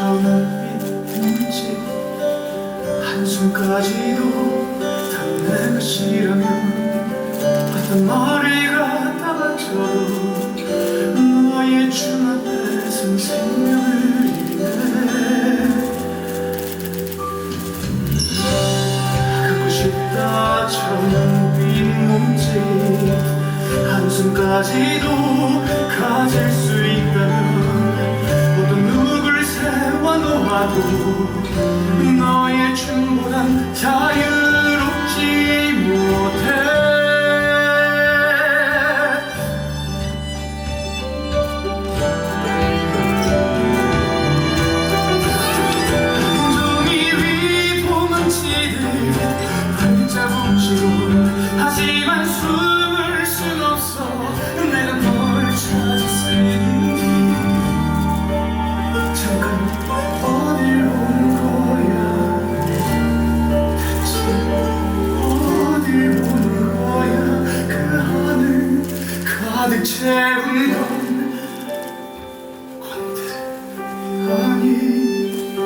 눈빛인지 한숨까지도 다내 것이라면 어떤 머리가 따가져도 너의 춤 앞에서 생명을 잃네. 갖고 싶다 처음 몸짓 한숨까지도 가질 수 너의 춤보단 자유 가득 채운 건 광대 아니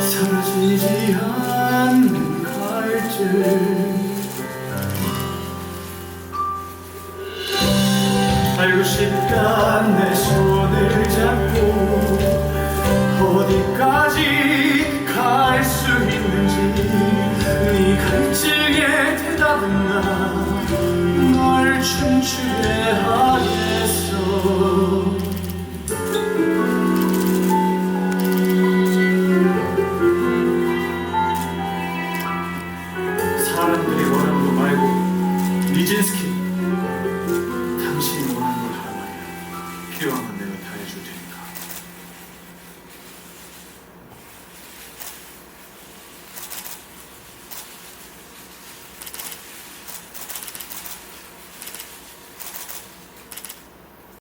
사라지지 않는 갈증 알고 싶다 내 손을 잡고 어디까지 갈 수 있는지 네 갈증의 대답은 나널 춤추게 하겠소. 사람들이 원하는 거 말고 니진스키 당신이 원하는 걸 하라 필요한 건 내가 다 해줄게.